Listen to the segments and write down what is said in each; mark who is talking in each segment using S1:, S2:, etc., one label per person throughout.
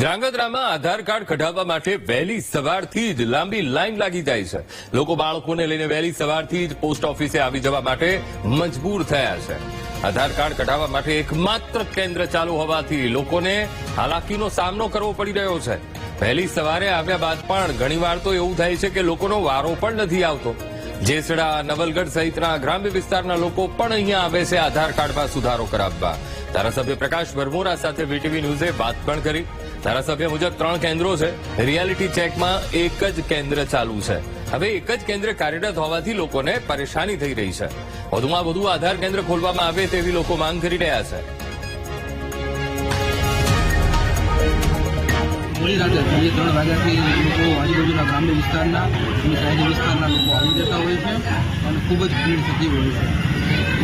S1: ધ્રાંગધ્રામાં આધાર card કઢાવવા માટે વહેલી સવારથી જ લાંબી લાઈન લાગી જાય છે. લોકો બાળકોને લઈને વહેલી સવારથી જ પોસ્ટ ઓફિસે આવી જવા માટે મજબૂર થયા છે. આધાર કાર્ડ કઢાવવા માટે એકમાત્ર કેન્દ્ર ચાલુ હોવાથી લોકોને હાલાકીનો સામનો કરવો પડી રહ્યો છે. વહેલી સવારે આવ્યા બાદ પણ ઘણીવાર તો એવું થાય છે કે લોકોનો વારો પણ નથી આવતો. જેસડા, નવલગઢ સહિતના ગ્રામ્ય વિસ્તારના લોકો પણ અહીંયા આવે છે આધાર કાર્ડમાં સુધારો કરાવવા. ધારાસભ્ય પ્રકાશ ભરમોરા સાથે વીટીવી ન્યૂઝે વાત પણ કરી. ધારાસભ્ય મુજબ ત્રણ કેન્દ્રો છે. રિયાલિટી ચેકમાં એક જ કેન્દ્ર ચાલુ છે. હવે એક જ કેન્દ્ર કાર્યરત હોવાથી લોકોને પરેશાની થઈ રહી છે. વધુમાં વધુ આધાર કેન્દ્ર ખોલવામાં આવે તેવી લોકો માંગ કરી રહ્યા છે.
S2: ત્રણ વાગ્યાથી લોકો આજુબાજુના ગ્રામ્ય વિસ્તારના અને શહેરી વિસ્તારના લોકો આવી જતા હોય છે અને ખૂબ જ ભીડ થતી હોય છે.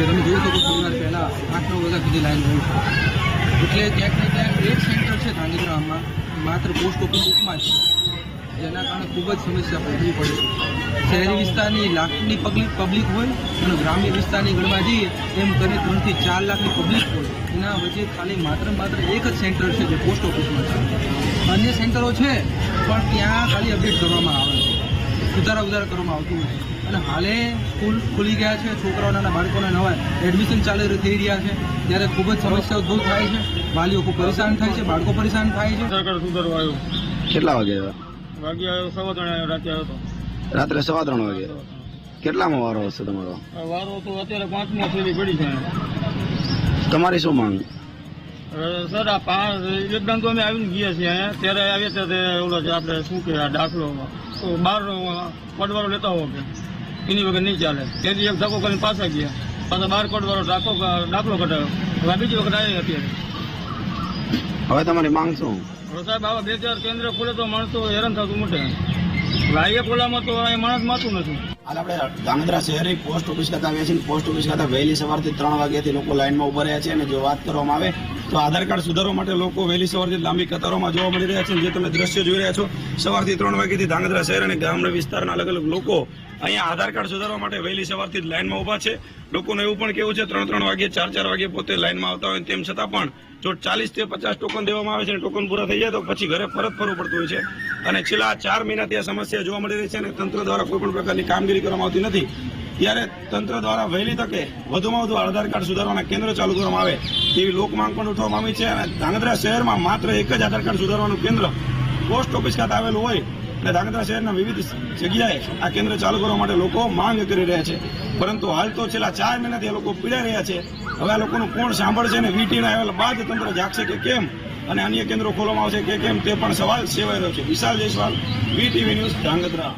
S2: તમે જોઈ શકો સોમવાર વાર પહેલાં આઠ નવ વાગ્યા સુધી લાઈન હોય છે. એટલે ક્યાંક ને ત્યાં એક સેન્ટર છે ગાંધીગ્રામમાં, માત્ર પોસ્ટ ઓફિસ જ. છે જેના કારણે ખૂબ જ સમસ્યા પડવી પડે છે. શહેરી વિસ્તારની લાખની પબ્લિક પબ્લિક હોય અને ગ્રામ્ય વિસ્તારની ગણવા જઈએ, એમ કરીને ત્રણથી ચાર લાખની પબ્લિક હોય. એના વચ્ચે ખાલી માત્ર માત્ર એક જ સેન્ટર છે જે પોસ્ટ ઓફિસમાં છે. અન્ય સેન્ટરો છે, પણ ત્યાં ખાલી અપડેટ કરવામાં આવે છે. સુધારા ઉધારા કરવામાં આવતું નથી. અને હાલે સ્કૂલ ખુલી ગયા છે છોકરાઓના અને બાળકોના નવા એડમિશન ચાલુ થઈ રહ્યા છે. ત્યારે ખૂબ જ સમસ્યા ઉદ્ભવ થાય છે. વાલીઓ ખૂબ પરેશાન થાય છે બાળકો પરેશાન થાય છે.
S3: સરકાર સુધારવા આવ્યો.
S4: કેટલા વાગે આવ્યા?
S3: વાગી આવ્યો સવા ત્રણ આવ્યો રાતે આવ્યો હતો
S4: રાત્રે સવા ત્રણ વાગે. કેટલામાં વારો હશે તમારો?
S3: વારો તો અત્યારે પાંચમો સુધી પડી છે
S4: તમારી શું માંગ?
S3: સર આ પાંચ એકદમ તો અમે આવીને ગયા છીએ અહીંયા. ત્યારે આવ્યા ત્યારે ઓલો છે આપણે શું કે આ દાખલો તો બાર પડવાળો લેતા હોવ કે? એની વગર નહીં ચાલે. તેથી એક ધક્કો કરીને પાછા ગયા. પાછા બાર કોડવાળો ડાકો દાખલો કઢાવ્યો હવે બીજી વખત આવી અત્યારે.
S4: હવે તમારી માંગ શું?
S3: સાહેબ આવા બે ચાર કેન્દ્ર ખુલે તો માણસો હેરાન થતું મોટે. લાઈએ ખોલામાં તો અહીં માણસ માતું નથી.
S4: હાલ આપણે ધાંગધ્રા શહેરી પોસ્ટ ઓફિસ ખાતે આવ્યા છીએ. પોસ્ટ ઓફિસ ખાતે વહેલી સવારથી ત્રણ વાગ્યાથી લોકો લાઇનમાં ઊભા રહ્યા છે અને જો વાત કરવામાં આવે તો આધાર કાર્ડ સુધારવા માટે લોકો વહેલી સવારથી લાંબી કતારોમાં જોવા મળી રહ્યા છે જે તમે દ્રશ્ય જોઈ રહ્યા છો, સવારથી ત્રણ વાગ્યાથી ધાંગધ્રા શહેર અને ગ્રામ્ય વિસ્તારના અલગ અલગ લોકો અહીંયા આધાર કાર્ડ સુધારવા માટે વહેલી સવારથી જ લાઇનમાં ઊભા છે. લોકોનું એવું પણ કેવું છે, ત્રણ ત્રણ વાગે ચાર ચાર વાગે પોતે લાઇનમાં આવતા હોય તેમ છતાં પણ જો ચાલીસથી પચાસ ટોકન દેવામાં આવે છે અને ટોકન પૂરા થઈ જાય તો પછી ઘરે પરત ફરવું પડતું હોય છે. અને છેલ્લા ચાર મહિનાથી આ સમસ્યા જોવા મળી રહી છે અને તંત્ર દ્વારા કોઈ પણ પ્રકારની કામગીરી કરવામાં આવતી નથી. ત્યારે તંત્ર દ્વારા વહેલી તકે વધુમાં વધુ આધાર કાર્ડ સુધારવાના કેન્દ્ર ચાલુ કરવામાં આવે તેવી લોકમાંગ પણ ઉઠવામાં આવી છે અને ધાંગધ્રા શહેરમાં માત્ર એક જ આધાર કાર્ડ સુધારવાનું કેન્દ્ર પોસ્ટ ઓફિસ ખાતે આવેલું હોય અને ધાંગધ્રા શહેરના વિવિધ જગ્યાએ આ કેન્દ્ર ચાલુ કરવા માટે લોકો માંગ કરી રહ્યા છે. પરંતુ હાલ તો છેલ્લા ચાર મહિનાથી આ લોકો પીડાઈ રહ્યા છે. હવે આ લોકોનું કોણ સાંભળશે અને વીટીના આવેલા બાદ તંત્ર જાગશે કે કેમ? અને અન્ય કેન્દ્રો ખોલવામાં આવશે કે કેમ? તે પણ સવાલ સેવાઈ રહ્યો છે. Vishal Jaiswal, VTV news, Dhrangadhra.